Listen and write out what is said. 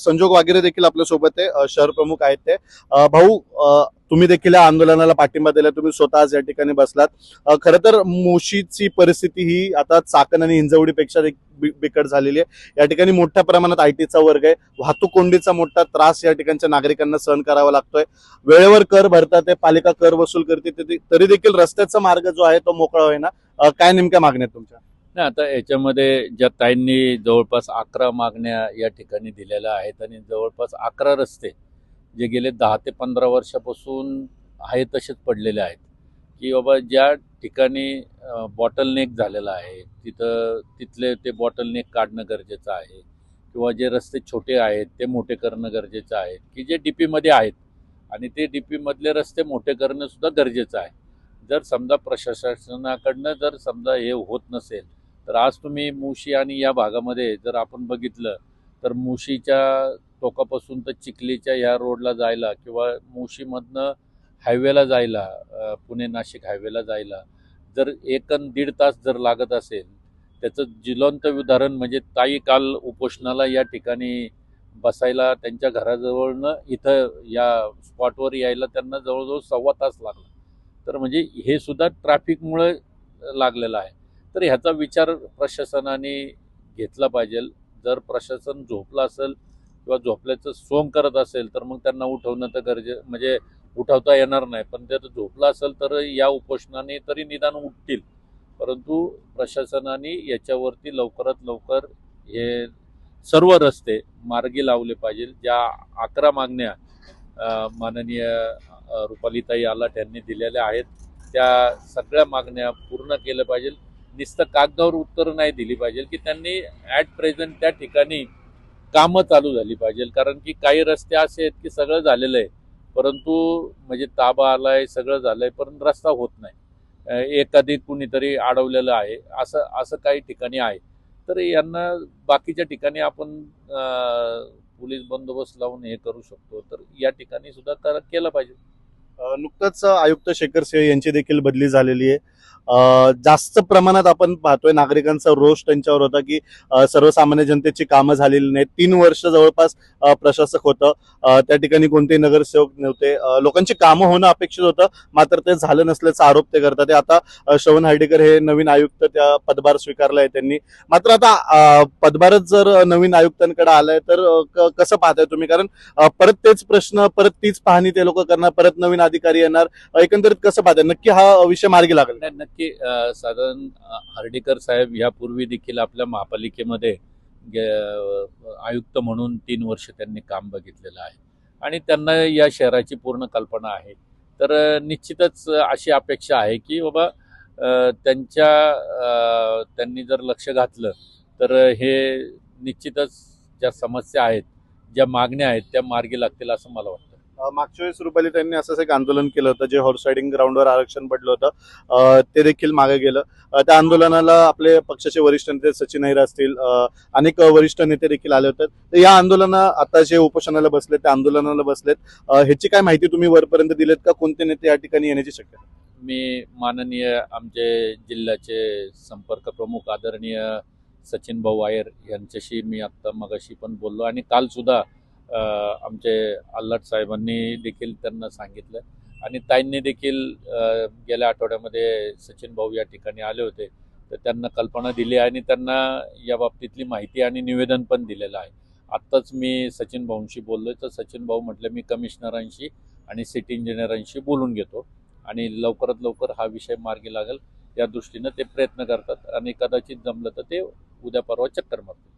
संजोग वागेरे देखील आपल्यासोबत आहे शहर प्रमुख आहेत ते. भाऊ तुम्ही देखील या आंदोलनाला पाठिंबा दिला. तुम्ही स्वतः या ठिकाणी बसलात. खरं तर मुशीची परिस्थिती ही आता चाकण आणि हिंजवडीपेक्षा बिकट झालेली आहे. या ठिकाणी मोठ्या प्रमाणात आयटीचा वर्ग आहे. वाहतूक कोंडीचा मोठा त्रास या ठिकाणच्या नागरिकांना सहन करावा लागतोय. वेळेवर कर भरतात पालिका कर वसूल करते तरी- देखील रस्त्याचा मार्ग जो आहे तो मोकळा होईना. काय नेमक्या मागण्या तुमच्या? नाही आता याच्यामध्ये ज्या ताईंनी जवळपास अकरा मागण्या या ठिकाणी दिलेल्या आहेत आणि जवळपास अकरा रस्ते जे गेले दहा ते पंधरा वर्षापासून आहे तसेच पडलेले आहेत. की बाबा ज्या ठिकाणी बॉटल नेक आहे तिथं तिथले ते बॉटल नेक काढणं गरजेचं आहे किंवा जे रस्ते छोटे आहेत ते मोठे करणं गरजेचं आहे की जे डी पीमध्ये आहेत आणि ते डी पीमधले रस्ते मोठे करणंसुद्धा गरजेचं आहे. जर समजा प्रशासनाकडनं जर समजा हे होत नसेल तर आज तुम्ही मुशी आणि या भागामध्ये जर आपण बघितलं तर मुशीच्या टोकापासून तर चिखलीच्या ह्या रोडला जायला किंवा मुशीमधनं हायवेला जायला पुणे नाशिक हायवेला जायला जर एक दीड तास जर लागत असेल त्याचं जिलंत उदाहरण म्हणजे ताई काल उपोषणाला या ठिकाणी बसायला त्यांच्या घराजवळनं इथं या स्पॉटवर यायला त्यांना जवळजवळ सव्वा तास लागला. तर म्हणजे हे सुद्धा ट्रॅफिकमुळे लागलेलं आहे. तर ह्याचा विचार प्रशासनाने घेतला पाहिजे. जर प्रशासन झोपलं असेल किंवा झोपल्याचं सोंग करत असेल तर मग त्यांना उठवणं तर गरजे म्हणजे उठवता येणार नाही. पण जर झोपलं असेल तर या उपोषणाने तरी निदान उठतील. परंतु प्रशासनाने याच्यावरती लवकरात लवकर हे सर्व रस्ते मार्गी लावले पाहिजे. ज्या अकरा मागण्या माननीय रुपालीताई आलाट यांनी दिलेल्या आहेत त्या सगळ्या मागण्या पूर्ण केल्या पाहिजे. नुसतं कागदावर उत्तर नाही दिली पाहिजे की त्यांनी ॲट प्रेझेंट त्या ठिकाणी कामं चालू झाली पाहिजे. कारण की काही रस्ते असे आहेत की सगळं झालेलं आहे. परंतु म्हणजे ताबा आलाय सगळं झालंय पण रस्ता होत नाही. एखादी कुणीतरी अडवलेलं आहे असं असं काही ठिकाणी आहे. तर यांना बाकीच्या ठिकाणी आपण पोलीस बंदोबस्त लावून हे करू शकतो. तर या ठिकाणी सुद्धा केलं पाहिजे. नुकतंच आयुक्त शेखर सिंह यांची देखील बदली झालेली आहे. जास्त प्रमाणात आपण पाहतोय नागरिकांचा रोष त्यांच्यावर होता की सर्वसामान्य जनतेची कामं झालेली नाहीत. तीन वर्ष जवळपास प्रशासक होतं. त्या ठिकाणी कोणतेही नगरसेवक नव्हते. लोकांची कामं होणं अपेक्षित होतं मात्र ते झालं नसल्याचा आरोप ते करतात. ते आता शवन श्रवण हार्डेकर हे नवीन आयुक्त त्या पदभार स्वीकारला आहे त्यांनी. मात्र आता पदभारच जर नवीन आयुक्तांकडे आलाय तर कसं पाहताय तुम्ही? कारण परत तेच प्रश्न परत तीच पाहणी ते लोक करणार परत नवीन अधिकारी येणार. एकंदरीत कसं पाहताय? नक्की हा विषय मार्गी लागेल. की साधारण हर्डीकर साहेब यापूर्वी देखील आपल्या महापालिकेमध्ये आयुक्त म्हणून तीन वर्ष त्यांनी काम बघितलेलं आहे. आणि त्यांना या शहराची पूर्ण कल्पना आहे. तर निश्चितच अशी अपेक्षा आहे की बाबा त्यांच्या त्यांनी जर लक्ष घातलं तर हे निश्चितच ज्या समस्या आहेत ज्या मागण्या आहेत त्या मार्गी लागतील असं मला वाटतं. मागच्या वेळेस रुपाली त्यांनी असंच एक आंदोलन केलं होतं जे हॉर्स रायडिंग ग्राउंडवर आरक्षण पडलं होतं. ते देखील मागे गेलं. त्या आंदोलनाला आपले पक्षाचे वरिष्ठ नेते सचिन अहिर असतील अनेक वरिष्ठ नेते देखील आले होते. तर या आंदोलना आता जे उपोषणाला बसलेत त्या आंदोलनाला बसलेत. ह्याची काय माहिती तुम्ही वरपर्यंत दिलेत का? कोणते नेते या ठिकाणी येण्याची शक्यता मी माननीय आमचे जिल्ह्याचे संपर्क प्रमुख आदरणीय सचिन भाऊ आयर यांच्याशी मी आत्ता मगाशी पण बोललो. आणि काल सुद्धा आमचे आल्हाट साहेबांनी देखील त्यांना सांगितलं. आणि ताईंनी देखील गेल्या आठवड्यामध्ये सचिन भाऊ या ठिकाणी आले होते. तर त्यांना कल्पना दिली आणि त्यांना या बाबतीतली माहिती आणि निवेदन पण दिलेलं आहे. आत्ताच मी सचिन भाऊंशी बोललो तर सचिन भाऊ म्हटलं मी कमिशनरांशी आणि सिटी इंजिनियरांशी बोलून घेतो आणि लवकरात लवकर हा विषय मार्गी लागेल. या दृष्टीनं ते प्रयत्न करतात आणि कदाचित जमलं तर ते उद्या परवा चक्कर मारतील.